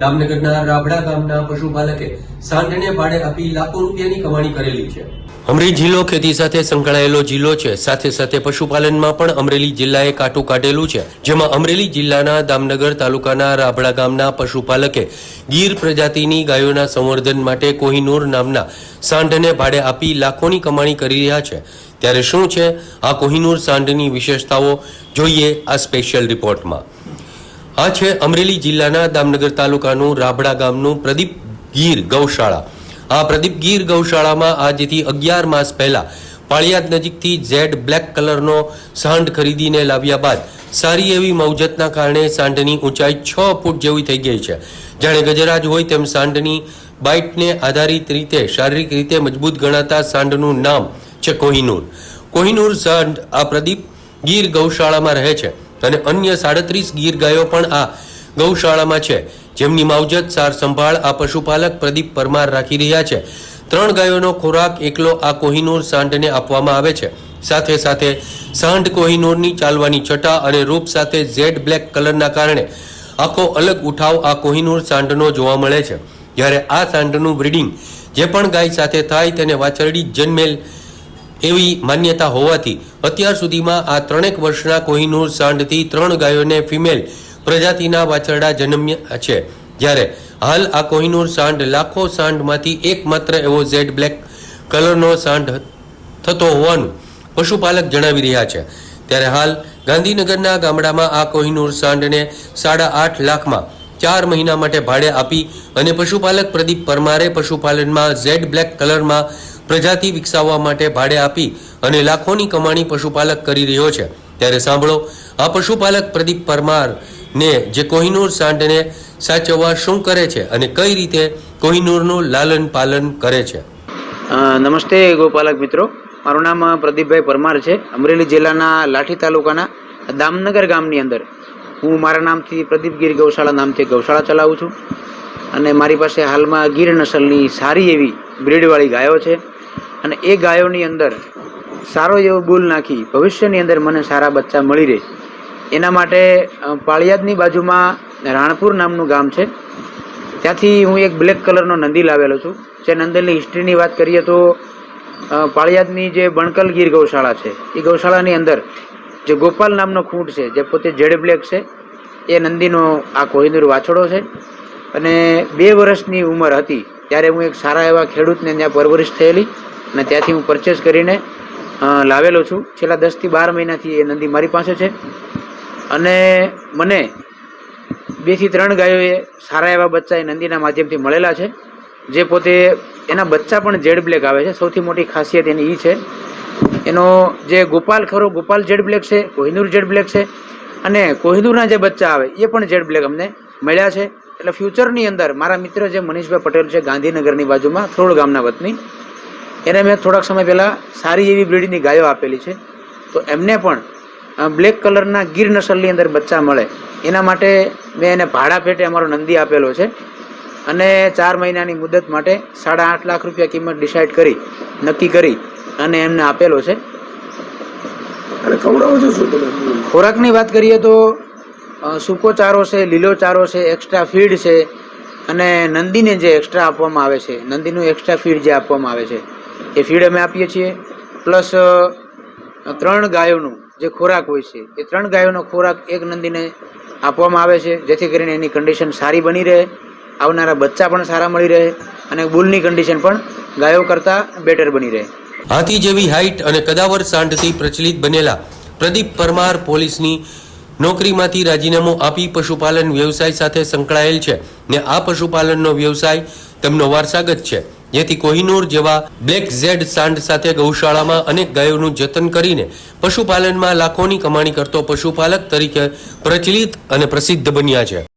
દામનગરના રાબડા ગામના પશુપાલકે સાંઢને ભાડે આપી લાખો રૂપિયાની કમાણી કરેલી છે. અમરેલી જિલ્લો ખેતી સાથે સંકળાયેલો જિલ્લો છે. સાથે સાથે પશુપાલનમાં પણ અમરેલી જિલ્લાએ કાટું કાઢેલું છે. જેમાં અમરેલી જિલ્લાના દામનગર તાલુકાના રાબડા ગામના પશુપાલકે ગીર પ્રજાતિની ગાયોના સંવર્ધન માટે કોહિનૂર નામના સાંઢને ભાડે આપી લાખોની કમાણી કરી રહ્યા છે. ત્યારે શું છે? આ કોહિનૂર સાંઢની વિશેષતાઓ જોઈએ આ સ્પેશિયલ રિપોર્ટમાં. આ છે અમરેલી જિલ્લાના દામનગર તાલુકાનું રાબડા ગામનું પ્રદીપ ગીર ગૌશાળા. આ પ્રદીપ ગીર ગૌશાળામાં આજથી અગિયાર માસ પહેલા પાળિયાદ નજીકથી ઝેડ બ્લેક કલરનો સાંઢ ખરીદીને લાવ્યા બાદ સારી એવી મવજતના કારણે સાંઢની ઊંચાઈ છ ફૂટ જેવી થઈ ગઈ છે. જાણે ગજરાજ હોય તેમ સાંઢની બાઇટને આધારિત રીતે, શારીરિક રીતે મજબૂત ગણાતા સાંઢનું નામ છે કોહિનૂર. કોહિનૂર સાંઢ આ પ્રદીપ ગીર ગૌશાળામાં રહે છે. અને અન્ય સાડત્રીસ ગીર ગાયો પણ આ ગૌશાળામાં છે. જેમની માવજત, સાર સંભાળ આ પશુપાલક પ્રદીપ પરમાર રાખી રહ્યા છે. ત્રણ ગાયોનો ખોરાક એકલો આ કોહિનૂર સાંઢને આપવામાં આવે છે. સાથે સાથે સાંઢ કોહિનૂરની ચાલવાની છટા અને રૂપ સાથે ઝેડ બ્લેક કલરના કારણે આખો અલગ ઉઠાવ આ કોહિનૂર સાંઢનો જોવા મળે છે. જ્યારે આ સાંઢનું બ્રીડિંગ જે પણ ગાય સાથે થાય તેને વાછરડી જન્મેલ એવી માન્યતા હોવાથી અત્યાર સુધીમાં આ ત્રણેક વર્ષના કોહિનૂર સાંઢથી ત્રણ ગાયોને ફિમેલ પ્રજાતિના વાછરડા જન્મ્યા છે. જ્યારે હાલ આ કોહિનૂર સાંઢ લાખો સાંઢમાંથી એકમાત્ર એવો ઝેડ બ્લેક કલરનો સાંઢ થતો હોવાનું પશુપાલક જણાવી રહ્યા છે. ત્યારે હાલ ગાંધીનગરના ગામડામાં આ કોહિનૂર સાંઢને સાડા આઠ લાખમાં ચાર મહિના માટે ભાડે આપી અને પશુપાલક પ્રદીપ પરમારે પશુપાલનમાં ઝેડ બ્લેક કલરમાં પ્રજાતિ વિકસાવવા માટે ભાડે આપી અને લાખોની કમાણી પશુપાલક કરી રહ્યો છે. ત્યારે સાંભળો, આ પશુપાલક પ્રદીપ પરમાર ને જે કોહિનૂર સાંઢને સાચવવા શું કરે છે અને કઈ રીતે કોહિનૂરનું લાલન પાલન કરે છે? નમસ્તે ગોપાલક મિત્રો. મારું નામ પ્રદીપભાઈ પરમાર છે. અમરેલી જિલ્લાના લાઠી તાલુકાના દામનગર ગામની અંદર હું મારા નામથી પ્રદીપ ગીર ગૌશાળા નામથી ગૌશાળા ચલાવું છું. અને મારી પાસે હાલમાં ગીર નસલની સારી એવી બ્રીડવાળી ગાયો છે. અને એ ગાયોની અંદર સારો એવો બોલ નાખી ભવિષ્યની અંદર મને સારા બચ્ચા મળી રહે. એના માટે પાળિયાદની બાજુમાં રાણપુર નામનું ગામ છે. ત્યાંથી હું એક બ્લેક કલરનો નંદી લાવેલો છું. જે નંદીની હિસ્ટ્રીની વાત કરીએ તો પાળિયાદની જે બણકલ ગીર ગૌશાળા છે, એ ગૌશાળાની અંદર જે ગોપાલ નામનો ખૂંટ છે, જે પોતે જેડ બ્લેક છે, એ નંદીનો આ કોહિનૂર વાછડો છે. અને બે વર્ષની ઉંમર હતી, ત્યારે હું એક સારા એવા ખેડૂતને ત્યાં પરવરિશ થયેલી. અને ત્યાંથી હું પરચેસ કરીને લાવેલો છું. છેલ્લા દસથી બાર મહિનાથી એ નંદી મારી પાસે છે. અને મને બેથી ત્રણ ગાયોએ સારા એવા બચ્ચા એ નંદીના માધ્યમથી મળેલા છે. જે પોતે એના બચ્ચા પણ જેડ બ્લેક આવે છે. સૌથી મોટી ખાસિયત એની એ છે. એનો જે ગોપાલ ખરો, ગોપાલ જેડ બ્લેક છે, કોહિનૂર જેડ બ્લેક છે અને કોહિનૂરના જે બચ્ચા આવે, એ પણ જેડ બ્લેક અમને મળ્યા છે. એટલે ફ્યુચરની અંદર મારા મિત્ર જે મનીષભાઈ પટેલ છે ગાંધીનગરની બાજુમાં થોડ ગામના વતની એને મેં થોડાક સમય પહેલાં સારી એવી બ્રીડની ગાયો આપેલી છે. તો એમને પણ બ્લેક કલરના ગીર નસલની અંદર બચ્ચા મળે. એના માટે મેં એને ભાડા પેટે અમારો નંદી આપેલો છે. અને ચાર મહિનાની મુદત માટે સાડા આઠ લાખ રૂપિયા કિંમત ડિસાઇડ કરી નક્કી કરી અને એમને આપેલો છે. ખોરાકની વાત કરીએ તો સૂકો ચારો છે લીલો ચારો છે એક્સ્ટ્રા ફીડ છે. અને નંદીને જે એક્સ્ટ્રા આપવામાં આવે છે નંદીનું એક્સ્ટ્રા ફીડ જે આપવામાં આવે છે. એ ફીડ અમે આપીએ છીએ, પ્લસ ત્રણ ગાયોનું જે ખોરાક હોય છે, એ ત્રણ ગાયોનો ખોરાક એક નંદીને આપવામાં આવે છે, જેથી કરીને એની કન્ડિશન સારી બની રહે, આવનારા બચ્ચા પણ સારા મળી રહે અને બુલની કન્ડિશન પણ ગાયો કરતાં બેટર બની રહે. હાથી જેવી હાઇટ અને કદાવર સાંઢથી પ્રચલિત બનેલા પ્રદીપ પરમાર પોલીસની નોકરીમાંથી રાજીનામું આપી પશુપાલન વ્યવસાય સાથે સંકળાયેલ છે ને આ પશુપાલનનો વ્યવસાય તેમનો વારસાગત છે. જેથી કોહિનૂર જેવા બ્લેક ઝેડ સાંડ સાથે ગૌશાળામાં અનેક ગાયોનું જતન કરીને પશુપાલનમાં લાખોની કમાણી કરતો પશુપાલક તરીકે પ્રચલિત અને પ્રસિદ્ધ બન્યા છે.